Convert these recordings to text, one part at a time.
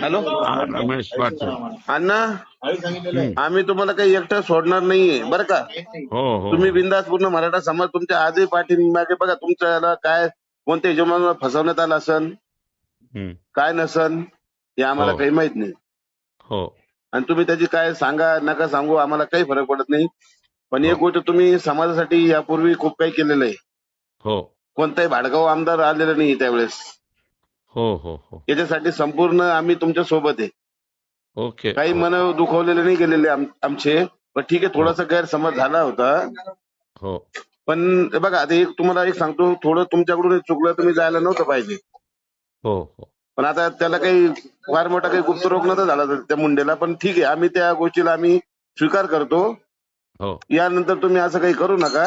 Hello? हा, रमेश पाटील अण्णा. आम्ही तुम्हाला काही एकटं सोडणार नाहीये बरं का? हो हो. तुम्ही बिंदास पूर्ण मराठा समाज तुमच्या आजही पाठीमागे बघा तुमच्या याला काय कोणत्या हिशोबाने फसवण्यात आलं असन? हम्म. काय नसन? हे आम्हाला हो. काही माहीत नाही. हो. आणि तुम्ही त्याची काय सांगा नका सांगू आम्हाला काही फरक पडत नाही. पण एक हो. गोष्ट तुम्ही समाजासाठी यापूर्वी खूप काही केलेलं आहे. हो. कोणताही भाडगाव आमदार आलेला नाही त्यावेळेस. हो हो हो. याच्यासाठी संपूर्ण आम्ही तुमच्यासोबत आहे. ओके. काही मन दुखवलेले नाही गेलेले आम- आमचे पण ठीक आहे थोडासा गैरसमज झाला होता. हो. पण हे बघा आता एक तुम्हाला एक सांगतो थोडं तुमच्याकडून चुकलं तुम्ही जायला नव्हतं पाहिजे. हो हो. पण आता त्याला काही फार मोठा काही गुप्तरोग नव्हता झाला त्या मुंडेला पण ठीक आहे आम्ही त्या गोष्टीला आम्ही स्वीकार करतो. हो. यानंतर तुम्ही असं काही करू नका.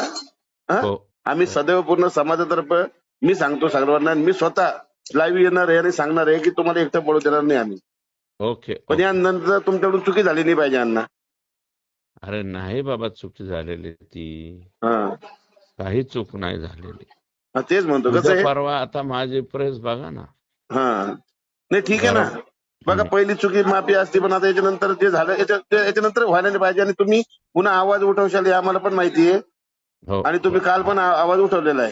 हा? हो. आम्ही सदैव पूर्ण समाजातर्फे मी सांगतो सर्वांना आणि मी स्वतः लाईव्ह येणार आहे आणि सांगणार आहे की तुम्हाला एकटं पडू देणार नाही आम्ही. ओके पण ओके. यानंतर तुमच्याकडून चुकी झाली नाही पाहिजे अण्णा. अरे नाही बाबा चुकी झालेली ती. हा. काही चूक नाही झालेली. तेच म्हणतो. कसं उद्या परवा आता माझी प्रेस बघा ना. हा. नाही ठीक आहे ना. बरोबर. बघा हम्म. पहिली चुकी माफी असते पण आता याच्यानंतर जे झालं याच्या- ते- याच्यानंतर व्हायला नाही पाहिजे आणि तुम्ही पुन्हा आवाज उठवशाल हे आम्हाला पण माहिती आहे. हो. आणि तुम्ही काल पण आ- आवाज उठवलेला आहे.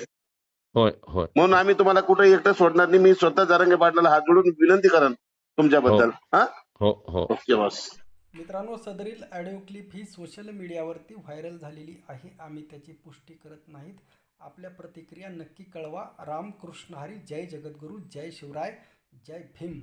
होय होय. म्हणून आम्ही तुम्हाला कुठे एकटं सोडणार नाही. मी स्वतः जारंगे पाटलाला हात जोडून विनंती करेन तुमच्याबद्दल. हा? हो हो. ओके बस. मित्रांनो सदरील ऑडिओ क्लिप ही सोशल मीडियावरती व्हायरल झालेली आहे. आम्ही त्याची पुष्टी करत नाहीत. आपल्या प्रतिक्रिया नक्की कळवा. रामकृष्ण हरी. जय जगद्गुरू. जय शिवराय. जय भीम.